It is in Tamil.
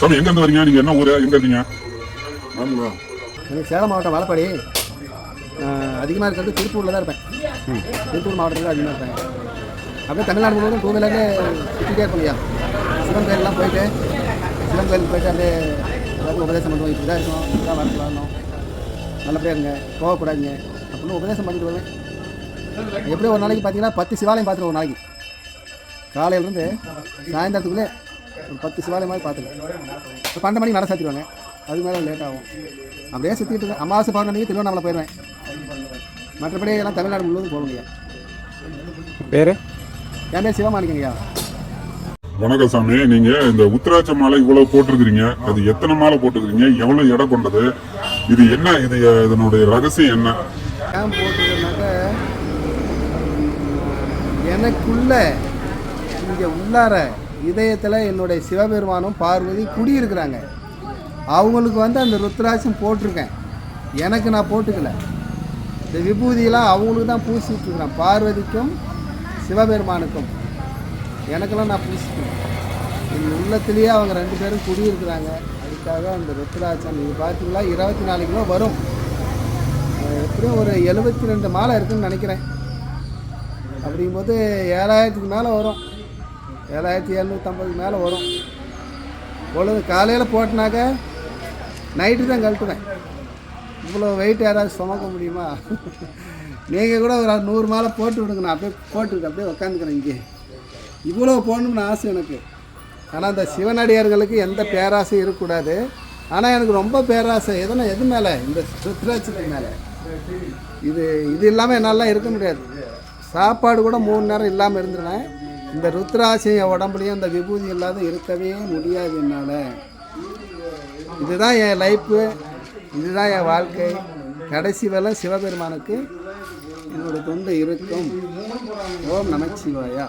சாமி எங்க இருந்து வரீங்க? நீங்க என்ன ஊரு? எங்க இருக்கீங்க? எனக்கு சேலம் மாவட்டம் வாழப்பாடி. அதிகமாக இருக்கிறது திருப்பூரில் தான் இருப்பேன். திருப்பூர் மாவட்டத்தில் அதிகமாக இருப்பேன். அப்படியே தமிழ்நாடு முழுவதும் டூ வீலர்லேயே சுற்றிட்டே இருப்போம் சிவன் கோயிலெலாம் போயிட்டு சிவன் கோயிலுக்கு போயிட்டு அப்படியே எல்லாருக்கும் உபதேசம் பண்ணுவோம். இப்படி தான் இருக்கும் இப்படி தான் வரணும் நல்லபடியாக இருங்க. போகக்கூடாதுங்க அப்படின்னு உபதேசம் பண்ணிட்டு வருவேன். எப்படியும் ஒரு நாளைக்கு பார்த்தீங்கன்னா பத்து சிவாலயம் பார்த்துருவோம் ஒரு நாளைக்கு. காலையிலேருந்து சாயந்தரத்துக்குள்ளே ஒரு பத்து சிவாலயம் மாதிரி பார்த்துருவேன் இப்போ பன்னெண்டு மணிக்கு நட சாத்திடுவாங்க. அதுக்கு மேலே லேட் ஆகும். அப்படியே சுற்றிட்டு இருக்கேன் அமாவாசை பௌர்ணமிக்கு திருவண்ணாமலை போயிடுவேன். மற்றபடி எல்லாம் தமிழ்நாடு முழுவதும் போக முடியாது. பேர்? என் பேர் சிவமாணிக்கங்கய்யா வணக்கம் சாமி நீங்க இந்த உத்தராட்ச மாலை இவ்வளவு போட்டிருக்கிறீங்க. அது எத்தனை மாலை போட்டிருக்கிறீங்க? எவ்வளவு எடை கொண்டது? இது என்ன? இது இதனுடைய ரகசியம் என்ன? எனக்குள்ள இங்கே உள்ளார இதயத்தில் என்னுடைய சிவபெருமானும் பார்வதி குடியிருக்கிறாங்க. அவங்களுக்கு வந்து அந்த ருத்ராட்சம் போட்டிருக்கேன். எனக்கு நான் போட்டுக்கல. இந்த விபூதியெலாம் அவங்களுக்கு தான் பூசிட்டுருக்குறேன் பார்வதிக்கும் சிவபெருமானுக்கும். எனக்கெல்லாம் நான் பூசிக்கிறேன். எங்கள் உள்ளத்துலேயே அவங்க ரெண்டு பேரும் குடியிருக்கிறாங்க. அதுக்காக அந்த ருத்ராட்சம் இது பார்த்தீங்களா? இருபத்தி நாலு கிலோ வரும். எப்படியும் ஒரு எழுபத்தி ரெண்டு மாலை இருக்குதுன்னு நினைக்கிறேன். அப்படிங்கும்போது ஏழாயிரத்துக்கு மேலே வரும். ஏழாயிரத்தி எழுநூற்றம்பதுக்கு மேலே வரும். பொழுது காலையில் போட்டினாக்க நைட்டு தான் கழட்டுவேன். இவ்வளோ வெயிட் யாராவது சுமக்க முடியுமா? நீங்கள் கூட ஒரு நூறு மாலை போட்டு விடுங்க. நான் அப்படியே போட்டுருக்கேன் அப்படியே உக்காந்துக்கிறேன் இங்கே இவ்வளோ போடணும்னு ஆசை எனக்கு. ஆனால் அந்த சிவனடியார்களுக்கு எந்த பேராசையும் இருக்கக்கூடாது. ஆனால் எனக்கு ரொம்ப பேராசை. எதுனா எது மேலே? இந்த சுத்ராட்சத்துக்கு மேலே. இது இது இல்லாமல் என்னால் இருக்க முடியாது. சாப்பாடு கூட மூணு நேரம் இல்லாமல் இருந்துருவேன். இந்த ருத்ராட்சம் என் உடம்புலையும் இந்த விபூதி இல்லாத இருக்கவே முடியாது என்னால். இதுதான் என் லைஃப்பு இதுதான் என் வாழ்க்கை. கடைசி வேலை சிவபெருமானுக்கு என்னோட தொண்டு இருக்கும். ஓம் நமச்சிவாயா.